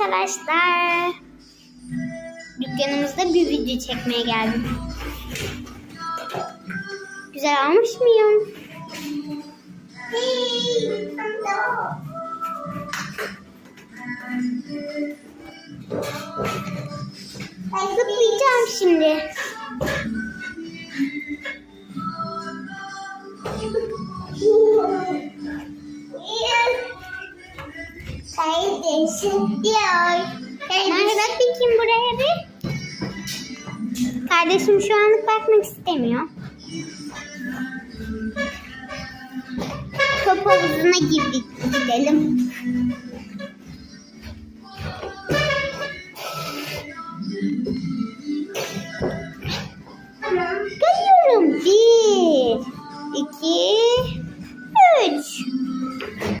arkadaşlar. Dükkanımızda bir video çekmeye geldim. Güzel almış mıyım? Ben zıplayacağım şimdi. Kardeşim diyor. Nerede bak bakayım buraya bir. Kardeşim şu anlık bakmak istemiyor. Top havuzuna girdik. Gidelim.